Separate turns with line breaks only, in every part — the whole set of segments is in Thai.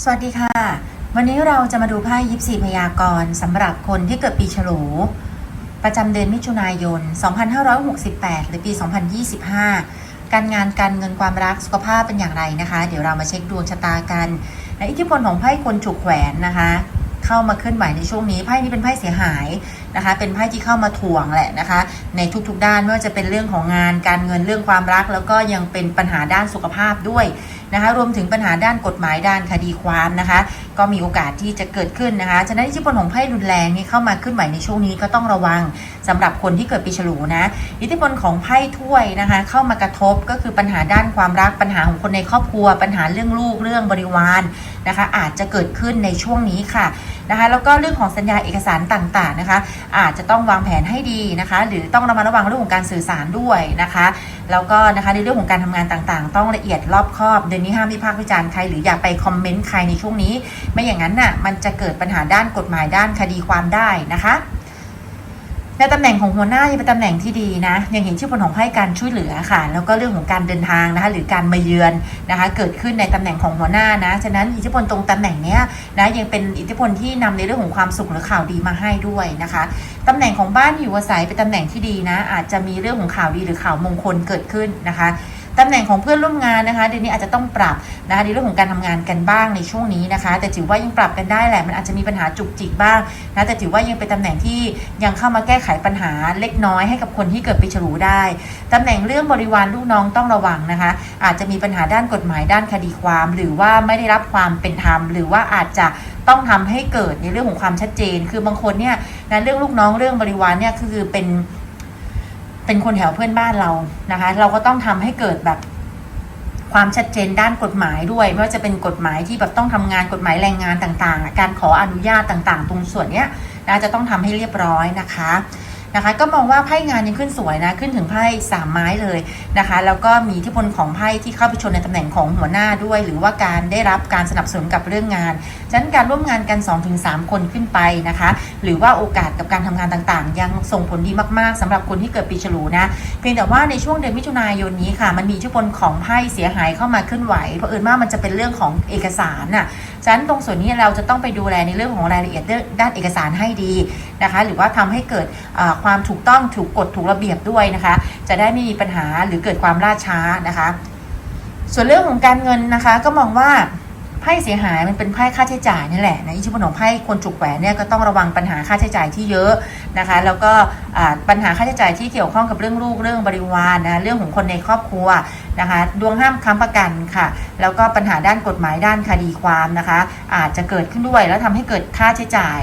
สวัสดีค่ะ วันนี้เราจะมาดูไพ่ยิปซีพยากรณ์สำหรับคนที่เกิดปีฉลู ประจำเดือนมิถุนายน 2568 หรือปี 2025 การงานการเงินความรักสุขภาพเป็นอย่างไรนะคะ เดี๋ยวเรามาเช็คดวงชะตากันและอิทธิพลของไพ่คนฉุกแขวนนะคะ เข้ามาเคลื่อนไหวในช่วงนี้ไพ่นี้เป็นไพ่เสียหาย นะคะ เป็นไพ่ที่เข้ามาถ่วงแหละนะคะ ในทุกๆด้านไม่ว่าจะเป็นเรื่องของงานการเงินเรื่องความรัก แล้วก็ยังเป็นปัญหาด้านสุขภาพด้วยนะคะ รวมถึงปัญหาด้านกฎหมายด้านคดีความนะคะ ก็มีโอกาสที่จะเกิดขึ้นนะคะฉะนั้นอิทธิพลของไพ่รุนแรงนี่เข้ามาขึ้นไหวในช่วงนี้ก็ต้องระวังสำหรับคนที่เกิดปีฉลูนะอิทธิพลของไพ่ถ้วยนะคะ เข้ามากระทบก็คือปัญหาด้านความรักปัญหาของคนในครอบครัว ปัญหาเรื่องลูกเรื่องบริวารนะคะ อาจจะเกิดขึ้นในช่วงนี้ค่ะ นะคะแล้วก็เรื่องของสัญญาเอกสารต่างๆนะคะ อาจจะต้องวางแผนให้ดีนะคะ หรือต้องระมัดระวังเรื่องของการสื่อสารด้วยนะคะแล้วก็นะคะในเรื่องของการทำงานต่างๆ ต้องละเอียดรอบคอบเดือนนี้ห้ามวิพากษ์วิจารณ์ใครหรืออย่าไปคอมเมนต์ใครในช่วงนี้ ไม่อย่างนั้นน่ะมันจะเกิดปัญหาด้านกฎหมายด้านคดีความได้นะคะ ในตำแหน่งของหัวหน้ายังเป็นตำแหน่งที่ดีนะยังเห็นชื่อผลของไพ่การช่วยเหลือค่ะ แล้วก็เรื่องของการเดินทางนะคะหรือการมาเยือนนะคะเกิดขึ้นในตำแหน่งของหัวหน้านะฉะนั้นอิทธิพลตรงตำแหน่งเนี้ยนะยังเป็นอิทธิพลที่นำในเรื่องของความสุขหรือข่าวดีมาให้ด้วยนะคะตำแหน่งของบ้านอยู่อาศัยเป็นตำแหน่งที่ดีนะ อาจจะมีเรื่องของข่าวดีหรือข่าวมงคลเกิดขึ้นนะคะ ตำแหน่งของเพื่อนร่วมงานนะคะเดือนนี้อาจจะต้องปรับนะคะในเรื่องของการทำงานกันบ้างในช่วงนี้นะคะ แต่ถือว่ายังปรับกันได้แหละมันอาจจะมีปัญหาจุกจิกบ้างนะแต่ถือว่ายังเป็นตำแหน่งที่ยังเข้ามาแก้ไขปัญหาเล็กน้อยให้กับคนที่เกิดปีฉลูได้ตำแหน่งเรื่องบริวารลูกน้องต้องระวังนะคะ อาจจะมีปัญหาด้านกฎหมายด้านคดีความ หรือว่าไม่ได้รับความเป็นธรรม หรือว่าอาจจะต้องทำให้เกิดในเรื่องของความชัดเจน คือบางคนเนี่ยนะเรื่องลูกน้องเรื่องบริวารเนี่ยคือเป็น เป็นคนแถวเพื่อนบ้านเรานะคะ เราก็ต้องทำให้เกิดแบบความชัดเจนด้านกฎหมายด้วยไม่ว่าจะเป็นกฎหมายที่แบบต้องทำงานกฎหมายแรงงานต่างๆ การขออนุญาตต่างๆ ตรงส่วนเนี้ยนะจะต้องทำให้เรียบร้อยนะคะ นะคะ ก็มองว่าไพ่งานยังขึ้นสวยนะขึ้นถึงไพ่สามไม้เลยนะคะ แล้วก็มีทธิพลของไพ่ที่เข้าไปชนในตำแหน่งของหัวหน้าด้วย หรือว่าการได้รับการสนับสนุนกับเรื่องงานฉะนั้นการร่วมงานกัน 2-3 คนขึ้นไปนะคะ หรือว่าโอกาสกับการทำงานต่างๆ ยังส่งผลดีมากๆสำหรับคนที่เกิดปีฉลูนะเพียงแต่ว่าในช่วงเดือนมิถุนายนนี้ค่ะ มันมีทธิพลของไพ่เสียหายเข้ามาเคลื่อนไหวเพราะเอิญว่ามันจะเป็นเรื่องของเอกสารน่ะฉะนั้นตรงส่วนนี้เราจะต้องไปดูแลในเรื่องของรายละเอียดด้านเอกสารให้ดี นะคะ หรือว่าทำให้เกิดความถูกต้องถูกกฎถูกระเบียบด้วยนะคะ จะได้ไม่มีปัญหาหรือเกิดความล่าช้านะคะ ส่วนเรื่องของการเงินนะคะก็มองว่าไพ่เสียหายมันเป็นไพ่ค่าใช้จ่ายนี่แหละนะอิทธิพลของไพ่คนจุกแหวนเนี่ยก็ต้องระวังปัญหาค่าใช้จ่ายที่เยอะนะคะ แล้วก็ปัญหาค่าใช้จ่ายที่เกี่ยวข้องกับเรื่องลูกเรื่องบริวารนะเรื่องของคนในครอบครัวนะคะ ดวงห้ามค้ำประกันค่ะ แล้วก็ปัญหาด้านกฎหมายด้านคดีความนะคะ อาจจะเกิดขึ้นด้วยแล้วทำให้เกิดค่าใช้จ่าย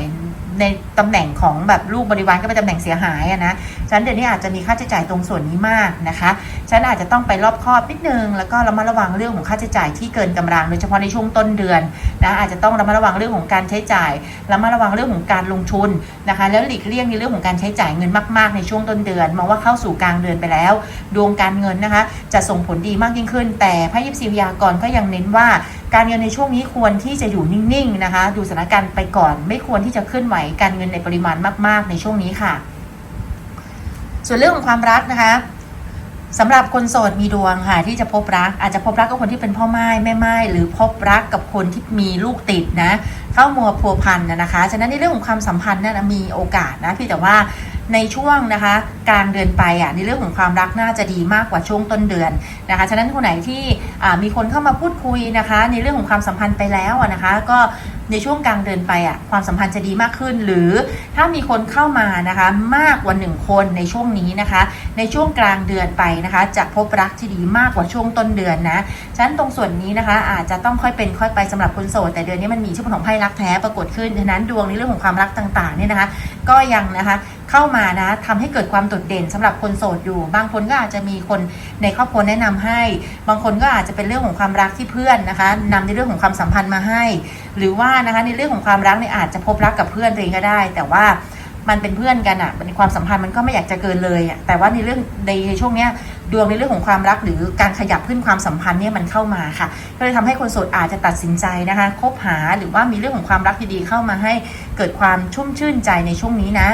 ในตำแหน่งของแบบลูกบริวารก็เป็นตำแหน่งเสียหายอะนะฉะนันเดี๋ยวนี้อาจจะมีค่าใช้จ่ายตรงส่วนนี้มากนะคะฉะนันอาจจะต้องไปรอบคอบนิดนึง แล้วก็ระมัดระวังเรื่องของค่าใช้จ่ายที่เกินกำลังโดยเฉพาะในช่วงต้นเดือนนะอาจจะต้องระมัดระวังเรื่องของการใช้จ่ายระมัดระวังเรื่องของการลงทุนนะคะ แล้วหลีกเลี่ยงในเรื่องของการใช้จ่ายเงินมากๆ ในช่วงต้นเดือนมองว่าเข้าสู่กลางเดือนไปแล้ว ดวงการเงินนะคะ จะส่งผลดีมากยิ่งขึ้น แต่พระยิปซีพยากรก็ยังเน้นว่า การเงินในช่วงนี้ควรที่จะอยู่นิ่งๆนะคะ ดูสถานการณ์ไปก่อน ไม่ควรที่จะเคลื่อนไหวการเงินในปริมาณมาก ๆ ในช่วงนี้ค่ะ ส่วนเรื่องของความรักนะคะสำหรับคนโสดมีดวงค่ะที่จะพบรัก อาจจะพบรักกับคนที่เป็นพ่อไม้แม่ไม้หรือพบรักกับคนที่มีลูกติดนะ เข้ามัวพัวพันนะคะ ฉะนั้นในเรื่องของความสัมพันธ์นี่ยนมีโอกาสนะเพี่แต่ว่า ในช่วงนะคะกลางเดือนไปอะในเรื่องของความรักน่าจะดีมากกว่าช่วงต้นเดือนนะคะฉะนั้นคนไหนที่มีคนเข้ามาพูดคุยนะคะ ในเรื่องของความสัมพันธ์ไปแล้วนะคะ ก็ในช่วงกลางเดือนไปอะความสัมพันธ์จะดีมากขึ้น หรือถ้ามีคนเข้ามานะคะมากกว่าหนึ่งคนในช่วงนี้นะคะ ในช่วงกลางเดือนไปนะคะ จะพบรักที่ดีมากกว่าช่วงต้นเดือนนะฉะนั้นตรงส่วนนี้นะคะ อาจจะต้องค่อยเป็นค่อยไปสำหรับคนโสดแต่เดือนนี้มันมีชื่อของไพ่รักแท้ปรากฏขึ้นฉะนั้นดวงในเรื่องของความรักต่างๆเนี่ยนะคะ ก็ยังนะคะ เข้ามานะทำให้เกิดความโดดเด่นสำหรับคนโสดอยู่ บางคนก็อาจจะมีคนในครอบครัวแนะนำให้ บางคนก็อาจจะเป็นเรื่องของความรักที่เพื่อนนะคะนำในเรื่องของความสัมพันธ์มาให้ หรือว่านะคะในเรื่องของความรักเนี่ยอาจจะพบรักกับเพื่อนตัวเองก็ได้ แต่ว่ามันเป็นเพื่อนกันอะ่ะในความสัมพันธ์มันก็ไม่อยากจะเกินเลยอะ่ะแต่ว่าในเรื่องในช่วงเนี้ยดวงในเรื่องของความรักหรือการขยับขึ้นความสัมพันธ์เนี่ยมันเข้ามาค่ะ ก็เลยทำให้คนโสดอาจจะตัดสินใจนะคะคบหาหรือว่ามีเรื่องของความรักดีๆเข้ามาให้เกิดความชุ่มชื่นใจในช่วงนี้นะ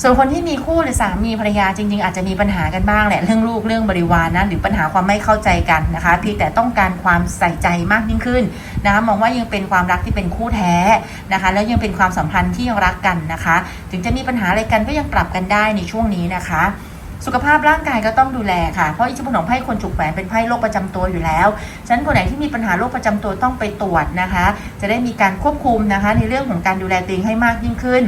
ส่วนคนที่มีคู่หรือสามีภรรยาจริง ๆ อาจจะมีปัญหากันบ้างแหละเรื่องลูกเรื่องบริวารนะหรือปัญหาความไม่เข้าใจกันนะคะเพียงแต่ต้องการความใส่ใจมากยิ่งขึ้นนะคะมองว่ายังเป็นความรักที่เป็นคู่แท้นะคะ แล้วยังเป็นความสัมพันธ์ที่ยังรักกันนะคะ ถึงจะมีปัญหาอะไรกันก็ยังปรับกันได้ในช่วงนี้นะคะสุขภาพร่างกายก็ต้องดูแลค่ะ เพราะอิทธิพลของไพ่คนฉุกแหวนเป็นไพ่โรคประจำตัวอยู่แล้ว ฉะนั้นคนไหนที่มีปัญหาโรคประจำตัวต้องไปตรวจนะคะ จะได้มีการควบคุมนะคะ ในเรื่องของการดูแลตัวเองให้มากยิ่งขึ้น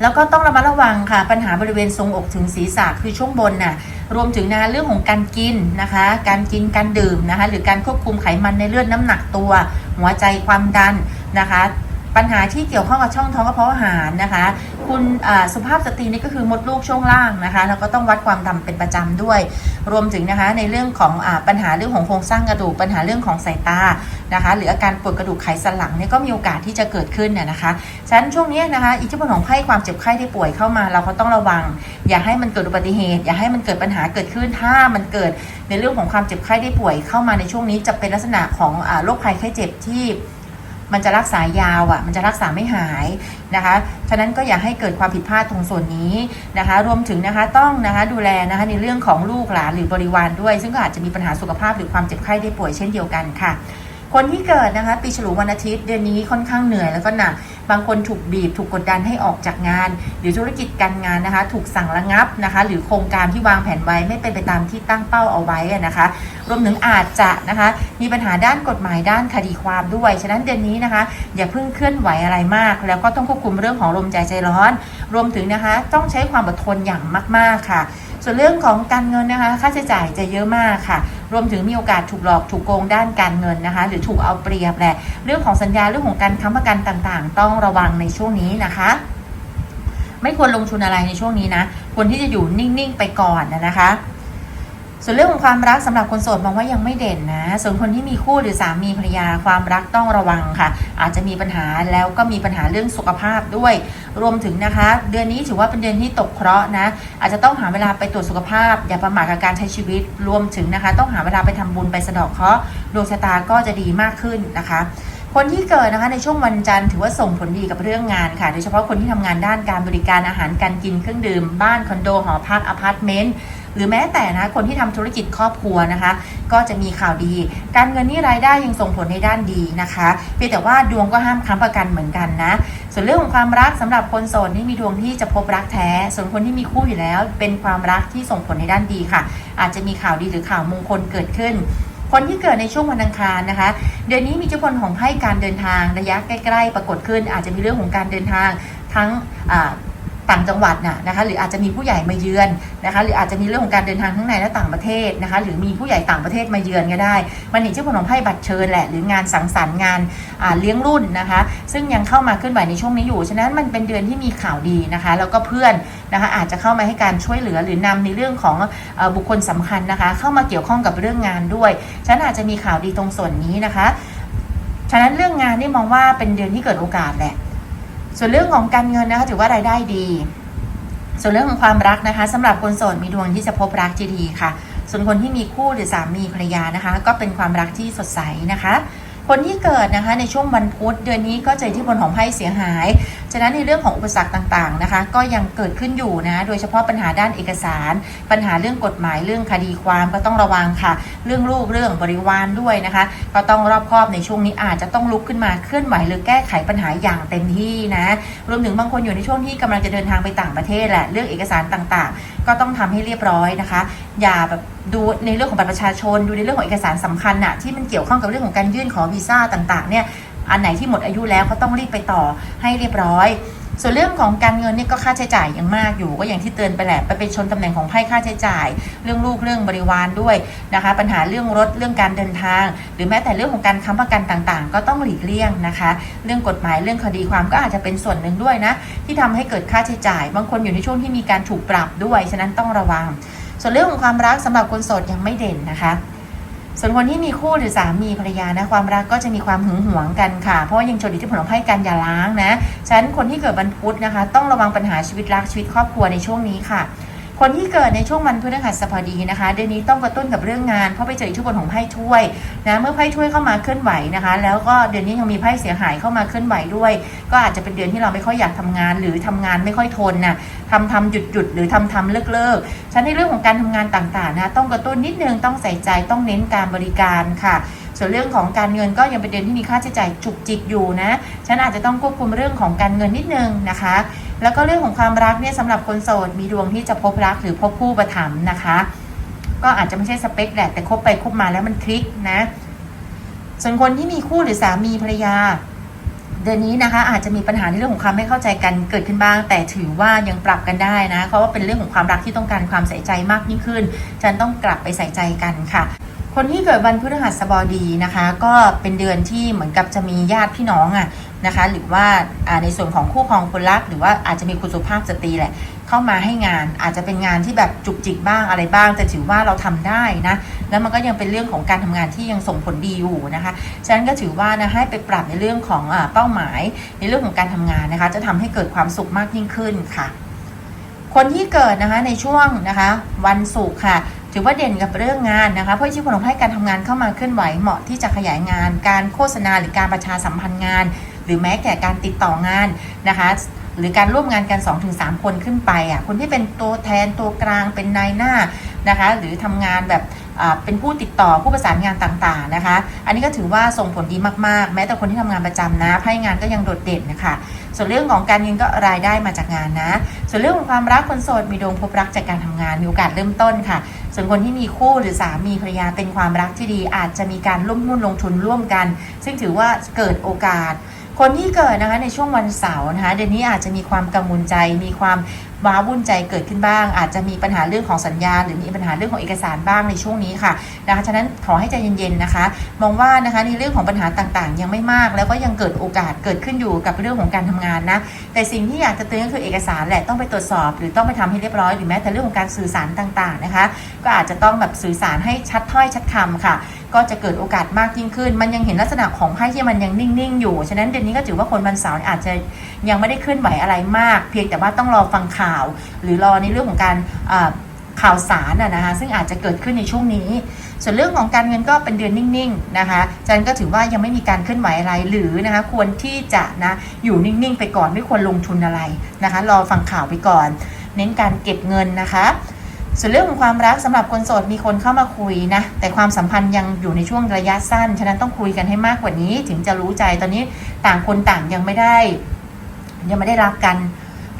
แล้วก็ต้องระมัดระวังค่ะ ปัญหาบริเวณทรงอกถึงศีรษะคือช่วงบนน่ะรวมถึงนะเรื่องของการกินนะคะ การกินการดื่มนะคะ หรือการควบคุมไขมันในเลือดน้ำหนักตัว หัวใจความดันนะคะ ปัญหาที่เกี่ยวข้องกับช่องท้องกระเพาะอาหารนะคะ คุณสุภาพสตรีนี่ก็คือมดลูกช่วงล่างนะคะ แล้วก็ต้องวัดความดันเป็นประจำด้วย รวมถึงนะคะในเรื่องของอปัญหาเรื่องของโครงสร้างกระดูก ปัญหาเรื่องของสายตานะคะ หรืออาการปวดกระดูกไขสันหลังเนี่ยก็มีโอกาสที่จะเกิดขึ้นน่ะนะคะ ฉะนั้นช่วงนี้นะคะ อิทธิพลของไข้ความเจ็บไข้ที่ป่วยเข้ามา เราก็ต้องระวัง อย่าให้มันเกิดอุบัติเหตุ อย่าให้มันเกิดปัญหาเกิดขึ้น ถ้ามันเกิดในเรื่องของความเจ็บไข้ได้ป่วยเข้ามาในช่วงนี้จะเป็นลักษณะของอโรคภัยไข้เจ็บที่ มันจะรักษายาวอะ มันจะรักษาไม่หายนะคะ ฉะนั้นก็อย่าให้เกิดความผิดพลาดตรงส่วนนี้นะคะ รวมถึงนะคะต้องนะคะดูแลนะคะในเรื่องของลูกหลานหรือบริวารด้วย ซึ่งก็อาจจะมีปัญหาสุขภาพหรือความเจ็บไข้ได้ป่วยเช่นเดียวกันค่ะ คนที่เกิดนะคะ ปีฉลูวันอาทิตย์เดือนนี้ค่อนข้างเหนื่อยแล้วก็หนัก บางคนถูกบีบ ถูกกดดันให้ออกจากงาน หรือธุรกิจการงานนะคะ ถูกสั่งระงับนะคะ หรือโครงการที่วางแผนไว้ไม่เป็นไปตามที่ตั้งเป้าเอาไว้นะคะ รวมถึงอาจจะนะคะ มีปัญหาด้านกฎหมายด้านคดีความด้วย ฉะนั้นเดือนนี้นะคะ อย่าเพิ่งเคลื่อนไหวอะไรมาก แล้วก็ต้องควบคุมเรื่องของลมใจใจร้อน รวมถึงนะคะ ต้องใช้ความอดทนอย่างมาก ๆค่ะ ส่วนเรื่องของการเงินนะคะ ค่าใช้จ่ายจะเยอะมากค่ะ รวมถึงมีโอกาสถูกหลอกถูกโกงด้านการเงินนะคะ หรือถูกเอาเปรียบแหละเรื่องของสัญญาเรื่องของการค้ำประกันต่างๆ ต้องระวังในช่วงนี้นะคะไม่ควรลงทุนอะไรในช่วงนี้นะ ควรที่จะอยู่นิ่ง ๆ ไปก่อนนะนะคะ ส่วนเรื่องของความรักสำหรับคนโสดมองว่ายังไม่เด่นนะ ส่วนคนที่มีคู่หรือสามีภรรยาความรักต้องระวังค่ะ อาจจะมีปัญหาแล้วก็มีปัญหาเรื่องสุขภาพด้วย รวมถึงนะคะ เดือนนี้ถือว่าเป็นเดือนที่ตกเคราะห์นะ อาจจะต้องหาเวลาไปตรวจสุขภาพ อย่าประมาทกับการใช้ชีวิต รวมถึงนะคะ ต้องหาเวลาไปทำบุญไปสะดอกเคราะห์ดวงชะตาก็จะดีมากขึ้นนะคะคนที่เกิดนะคะในช่วงวันจันทร์ถือว่าส่งผลดีกับเรื่องงานค่ะ โดยเฉพาะคนที่ทำงานด้านการบริการอาหารการกินเครื่องดื่ม บ้านคอนโดหอพักอพาร์ตเมนต์ หรือแม้แต่นะคนที่ทำธุรกิจครอบครัวนะคะ ก็จะมีข่าวดี การเงินนี่รายได้ยังส่งผลในด้านดีนะคะเพียงแต่ว่าดวงก็ห้ามค้ำประกันเหมือนกันนะ ส่วนเรื่องของความรักสำหรับคนโสดนี่มีดวงที่จะพบรักแท้ ส่วนคนที่มีคู่อยู่แล้ว เป็นความรักที่ส่งผลในด้านดีค่ะ อาจจะมีข่าวดีหรือข่าวมงคลเกิดขึ้นคนที่เกิดในช่วงวันอังคารนะคะ เดือนนี้มีอิทธิพลของไพ่การเดินทางระยะใกล้ ๆ ปรากฏขึ้น อาจจะมีเรื่องของการเดินทางทั้งอ่า ต่างจังหวัดน่ะนะคะหรืออาจจะมีผู้ใหญ่มาเยือนนะคะหรืออาจจะมีเรื่องของการเดินทางทั้งในและต่างประเทศนะคะหรือมีผู้ใหญ่ต่างประเทศมาเยือนก็ได้ มันเห็นอิทธิพลของไพ่บัตรเชิญแหละหรืองานสังสรรค์งานเลี้ยงรุ่นนะคะ ซึ่งยังเข้ามาเคลื่อนไหวในช่วงนี้อยู่ฉะนั้นมันเป็นเดือนที่มีข่าวดีนะคะ แล้วก็เพื่อนนะคะอาจจะเข้ามาให้การช่วยเหลือหรือนำในเรื่องของอบุคคลสำคัญนะคะ เข้ามาเกี่ยวข้องกับเรื่องงานด้วยฉะนั้นอาจจะมีข่าวดีตรงส่วนนี้นะคะ ฉะนั้นเรื่องงานนี่มองว่าเป็นเดือนที่เกิดโอกาสแหละ ส่วนเรื่องของการเงินนะคะถือว่ารายได้ดี ส่วนเรื่องของความรักนะคะสำหรับคนโสดมีดวงที่จะพบรักที่ดีค่ะ ส่วนคนที่มีคู่หรือสามีภรรยานะคะ ก็เป็นความรักที่สดใสนะคะ คนที่เกิดนะคะในช่วงวันพุธเดือนนี้ก็จอที่บนของไพ่เสียหายฉะนั้นในเรื่องของอุปสรรคต่างๆนะคะ ก็ยังเกิดขึ้นอยู่นะ โดยเฉพาะปัญหาด้านเอกสาร ปัญหาเรื่องกฎหมายเรื่องคดีความก็ต้องระวังค่ะ เรื่องลูกเรื่องบริวารด้วยนะคะ ก็ต้องรอบคอบในช่วงนี้อาจจะต้องลุกขึ้นมาเคลื่อนไหวหรือแก้ไขปัญหาอย่างเต็มที่นะ รวมถึงบางคนอยู่ในช่วงที่กำลังจะเดินทางไปต่างประเทศแหละเรื่องเอกสารต่างๆ ก็ต้องทำให้เรียบร้อยนะคะ อย่าแบบดูในเรื่องของบัตรประชาชน ดูในเรื่องของเอกสารสำคัญน่ะที่มันเกี่ยวข้องกับเรื่องของการยื่นขอวีซ่าต่างๆเนี่ย อันไหนที่หมดอายุแล้วก็ต้องรีบไปต่อให้เรียบร้อย ส่วนเรื่องของการเงินเนี่ยก็ค่าใช้จ่ายยังมากอยู่ ก็อย่างที่เตือนไปแหละไปเป็นชนตำแหน่งของไพ่ค่าใช้จ่าย เรื่องลูกเรื่องบริวารด้วยนะคะ ปัญหาเรื่องรถเรื่องการเดินทาง หรือแม้แต่เรื่องของการค้ำประกันต่างๆ ก็ต้องหลีกเลี่ยงนะคะ เรื่องกฎหมายเรื่องคดีความก็อาจจะเป็นส่วนหนึ่งด้วยนะ ที่ทำให้เกิดค่าใช้จ่าย บางคนอยู่ในช่วงที่มีการถูกปรับด้วย ฉะนั้นต้องระวัง ส่วนเรื่องของความรักสำหรับคนโสดยังไม่เด่นนะคะ ส่วนคนที่มีคู่หรือสามีภรรยานะความรักก็จะมีความหึงหวงกันค่ะ เพราะว่ายังโชดอิทธิพลของไพ่การอย่าล้างนะฉะนั้นคนที่เกิดวันพุธนะคะ ต้องระวังปัญหาชีวิตรักชีวิตครอบครัวในช่วงนี้ค่ะ คนที่เกิดในช่วงวันพฤหัสบดีนะคะ เดือนนี้ต้องกระตุ้นกับเรื่องงานเพราะไปเจออิทธิพลของไพ่ถ้วยนะเมื่อไพ่ถ้วยเข้ามาเคลื่อนไหวนะคะ แล้วก็เดือนนี้ยังมีไพ่เสียหายเข้ามาเคลื่อนไหวด้วย ก็อาจจะเป็นเดือนที่เราไม่ค่อยอยากทำงาน หรือทำงานไม่ค่อยทนนะทำทำหยุดหยุดหรือทำทำเลิกเลิกฉันในเรื่องของการทำงานต่างๆนะต้องกระตุ้นนิดนึงต้องใส่ใจต้องเน้นการบริการค่ะส่วนเรื่องของการเงินก็ยังเป็นเดือนที่มีค่าใช้จ่ายจุกจิกอยู่นะ ฉันอาจจะต้องควบคุมเรื่องของการเงินนิดนึงนะคะ แล้วก็เรื่องของความรักเนี่ยสำหรับคนโสดมีดวงที่จะพบรักหรือพบคู่ประถมนะคะ ก็อาจจะไม่ใช่สเปคแหละแต่คบไปคบมาแล้วมันคลิกนะ ส่วนคนที่มีคู่หรือสามีภรรยา เดือนนี้นะคะ อาจจะมีปัญหาในเรื่องของความไม่เข้าใจกันเกิดขึ้นบ้าง แต่ถือว่ายังปรับกันได้นะเพราะว่าเป็นเรื่องของความรักที่ต้องการความใส่ใจมากยิ่งขึ้นฉันต้องกลับไปใส่ใจกันค่ะ คนที่เกิดวันพฤหัสบดีนะคะ ก็เป็นเดือนที่เหมือนกับจะมีญาติพี่น้องอะนะคะ หรือว่าในส่วนของคู่ครองคนรัก หรือว่าอาจจะมีคุณสุภาพสตรีแหละ เข้ามาให้งานอาจจะเป็นงานที่แบบจุกจิกบ้างอะไรบ้าง แต่ถือว่าเราทำได้นะ แล้วมันก็ยังเป็นเรื่องของการทำงานที่ยังส่งผลดีอยู่นะคะ ฉะนั้นก็ถือว่านะให้ไปปรับในเรื่องของอเป้าหมาย ในเรื่องของการทำงานนะคะ จะทำให้เกิดความสุขมากยิ่งขึ้นค่ะ คนที่เกิดนะคะในช่วงนะคะ วันศุกร์ค่ะ ถือว่าเด่นกับเรื่องงานนะคะเพราะที่ผลให้การทำงานเข้ามาเคลื่อนไหวเหมาะที่จะขยายงาน การโฆษณาหรือการประชาสัมพันธ์งาน หรือแม้แก่การติดต่องานนะคะหรือการร่วมงานกัน 2-3 คนขึ้นไปอะคนที่เป็นตัวแทนตัวกลางเป็นนายหน้านะคะ หรือทำงานแบบ เป็นผู้ติดต่อผู้ประสานงานต่างๆนะคะ อันนี้ก็ถือว่าส่งผลดีมากๆ แม้แต่คนที่ทำงานประจำนะไพ่งานก็ยังโดดเด่นนะคะ ส่วนเรื่องของการเงินก็รายได้มาจากงานนะ ส่วนเรื่องของความรักคนโสดมีดวงพบรักจากการทำงานมีโอกาสเริ่มต้นค่ะ ส่วนคนที่มีคู่หรือสามีภรรยาเป็นความรักที่ดี อาจจะมีการร่วมหุ้นลงทุนร่วมกัน ซึ่งถือว่าเกิดโอกาสคนที่เกิดนะคะในช่วงวันเสาร์นะคะเดือนนี้อาจจะมีความกังวลใจมีความว้าวุ่นใจเกิดขึ้นบ้าง อาจจะมีปัญหาเรื่องของสัญญา หรือมีปัญหาเรื่องของเอกสารบ้างในช่วงนี้ค่ะนะคะฉะนั้นขอให้ใจเย็นๆนะคะ มองว่านะคะในเรื่องของปัญหาต่างๆ ยังไม่มาก แล้วก็ยังเกิดโอกาสเกิดขึ้นอยู่กับเรื่องของการทำงานนะแต่สิ่งที่อยากจะเตือนก็คือเอกสารแหละต้องไปตรวจสอบ หรือต้องไปทำให้เรียบร้อยหรือแม้แต่เรื่องของการสื่อสารต่างๆนะคะ ก็อาจจะต้องแบบสื่อสารให้ชัดถ้อยชัดคำค่ะ ก็จะเกิดโอกาสมากยิ่งขึ้น มันยังเห็นลักษณะของไพ่ที่มันยังนิ่งๆอยู่ฉะนั้นเดือนนี้ก็ถือว่าคนวันเสาร์อาจจะยังไม่ได้เคลื่อนไหวอะไรมาก เพียงแต่ว่าต้องรอฟังข่าวหรือรอในเรื่องของการข่าวสารนะนะคะซึ่งอาจจะเกิดขึ้นในช่วงนี้ ส่วนเรื่องของการเงินก็เป็นเดือนนิ่งๆนะคะจันก็ถือว่ายังไม่มีการเคลื่อนไหวอะไรหรือนะคะควรที่จะนะอยู่นิ่งๆ ไปก่อนไม่ควรลงทุนอะไรนะคะรอฟังข่าวไปก่อน เน้นการเก็บเงินนะคะ ส่วนเรื่องของความรักสำหรับคนโสดมีคนเข้ามาคุยนะแต่ความสัมพันธ์ยังอยู่ในช่วงระยะสั้น ฉะนั้นต้องคุยกันให้มากกว่านี้ ถึงจะรู้ใจตอนนี้ต่างคนต่างยังไม่ได้ ยังไม่ได้รักกัน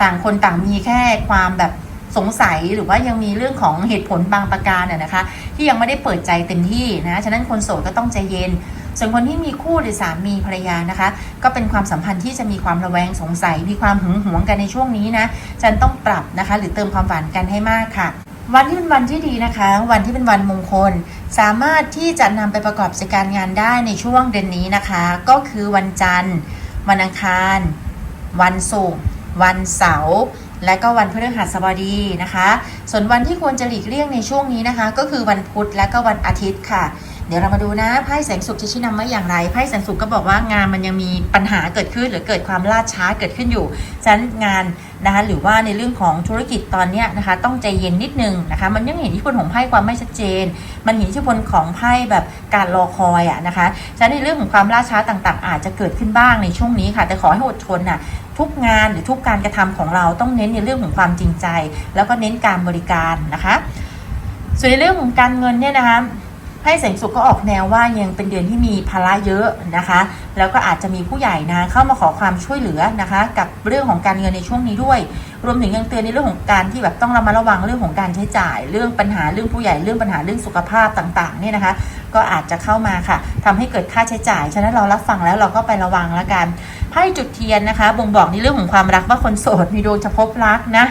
ต่างคนต่างมีแค่ความแบบสงสัยหรือว่ายังมีเรื่องของเหตุผลบางประการน่ะนะคะ ที่ยังไม่ได้เปิดใจเต็มที่นะฉะนั้นคนโสดก็ต้องใจเย็น ส่วนคนที่มีคู่หรือสามีภรรยานะคะ ก็เป็นความสัมพันธ์ที่จะมีความระแวงสงสัย มีความหึงหวงกันในช่วงนี้นะฉันต้องปรับนะคะ หรือเติมความฝันกันให้มากค่ะวันที่เป็นวันที่ดีนะคะ วันที่เป็นวันมงคล สามารถที่จะนำไปประกอบกิจการงานได้ในช่วงเดือนนี้นะคะ ก็คือวันจันทร์ วันอังคาร วันศุกร์ วันเสาร์และก็วันพฤหัสบดีนะคะ ส่วนวันที่ควรจะหลีกเลี่ยงในช่วงนี้นะคะ ก็คือวันพุธและก็วันอาทิตย์ค่ะ เดี๋ยวเรามาดูนะไพ่แสงสุขจะชี้นำว่าอย่างไรไพ่แสงสุขก็บอกว่างานมันยังมีปัญหาเกิดขึ้น หรือเกิดความล่าช้าเกิดขึ้นอยู่ฉะนั้นงานนะคะหรือว่าในเรื่องของธุรกิจตอนนี้นะคะ ต้องใจเย็นนิดนึงนะคะ มันยังเห็นทธิพลของไพ่ความไม่ชัดเจน มันเห็นทธิพลของไพ่แบบการรอคอยอะนะคะฉะนั้นในเรื่องของความล่าช้าต่างๆ อาจจะเกิดขึ้นบ้างในช่วงนี้ค่ะ แต่ขอให้อดทนน่ะ ทุกงานหรือทุกการกระทำของเราต้องเน้นในเรื่องของความจริงใจ แล้วก็เน้นการบริการนะคะ ส่วนในเรื่องของการเงินเนี่ยนะคะ ให้แสงสุขก็ออกแนวว่ายังเป็นเดือนที่มีภาระเยอะนะคะ แล้วก็อาจจะมีผู้ใหญ่นะเข้ามาขอความช่วยเหลือนะคะ กับเรื่องของการเงินในช่วงนี้ด้วย รวมถึงยังเตือนในเรื่องของการที่แบบต้องระมัดระวังเรื่องของการใช้จ่าย เรื่องปัญหาเรื่องผู้ใหญ่เรื่องปัญหาเรื่องสุขภาพต่างๆเนี่ยนะคะ ก็อาจจะเข้ามาค่ะทำให้เกิดค่าใช้จ่าย ฉะนั้นเรารับฟังแล้วเราก็ไประวังแล้วกันไพ่จุดเทียนนะคะ บ่งบอกในเรื่องของความรักว่าคนโสดมีดวงจะพบรักนะ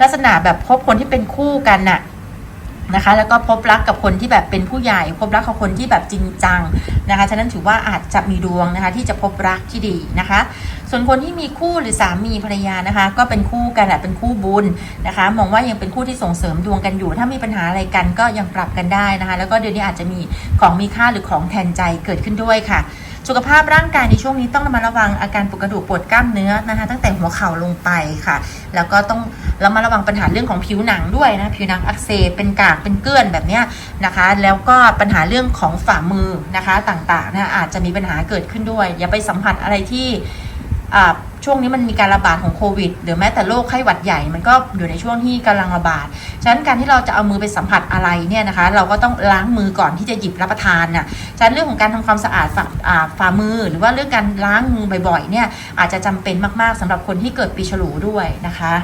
ลักษณะแบบพบคนที่เป็นคู่กันน่ะ นะคะ แล้วก็พบรักกับคนที่แบบเป็นผู้ใหญ่ พบรักกับคนที่แบบจริงจังนะคะ ฉะนั้นถือว่าอาจจะมีดวงนะคะ ที่จะพบรักที่ดีนะคะ ส่วนคนที่มีคู่หรือสามีภรรยานะคะ ก็เป็นคู่กันแหละเป็นคู่บุญนะคะ มองว่ายังเป็นคู่ที่ส่งเสริมดวงกันอยู่ ถ้ามีปัญหาอะไรกันก็ยังปรับกันได้นะคะ แล้วก็เดือนนี้อาจจะมีของมีค่าหรือของแทนใจเกิดขึ้นด้วยค่ะ สุขภาพร่างกายในช่วงนี้ต้องระมัดระวังอาการปวดกระดูกปวดกล้ามเนื้อนะคะ ตั้งแต่หัวเข่าลงไปค่ะ แล้วก็ต้องระมัดระวังปัญหาเรื่องของผิวหนังด้วยนะผิวหนังอักเสบเป็นกากเป็นเกลื่อนแบบนี้นะคะ แล้วก็ปัญหาเรื่องของฝ่ามือนะคะต่างๆนะอาจจะมีปัญหาเกิดขึ้นด้วย อย่าไปสัมผัสอะไรที่ ช่วงนี้มันมีการระบาดของโควิด หรือแม้แต่โรคไข้หวัดใหญ่ มันก็อยู่ในช่วงที่กำลังระบาด ฉะนั้นการที่เราจะเอามือไปสัมผัสอะไรเนี่ยนะคะ เราก็ต้องล้างมือก่อนที่จะหยิบรับประทานน่ะฉะนั้นเรื่องของการทำความสะอาดฝ่าฝ่ามือ หรือว่าเรื่องการล้างมือบ่อยๆเนี่ยอาจจะจำเป็นมากๆสำหรับคนที่เกิดปีฉลูด้วยนะคะ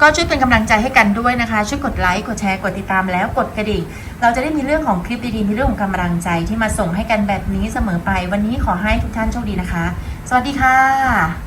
ก็ช่วยเป็นกำลังใจให้กันด้วยนะคะ ช่วยกดไลค์ กดแชร์ กดติดตามแล้วกดกระดิ่ง เราจะได้มีเรื่องของคลิปดีๆ มีเรื่องของกำลังใจที่มาส่งให้กันแบบนี้เสมอไป วันนี้ขอให้ทุกท่านโชคดีนะคะ สวัสดีค่ะ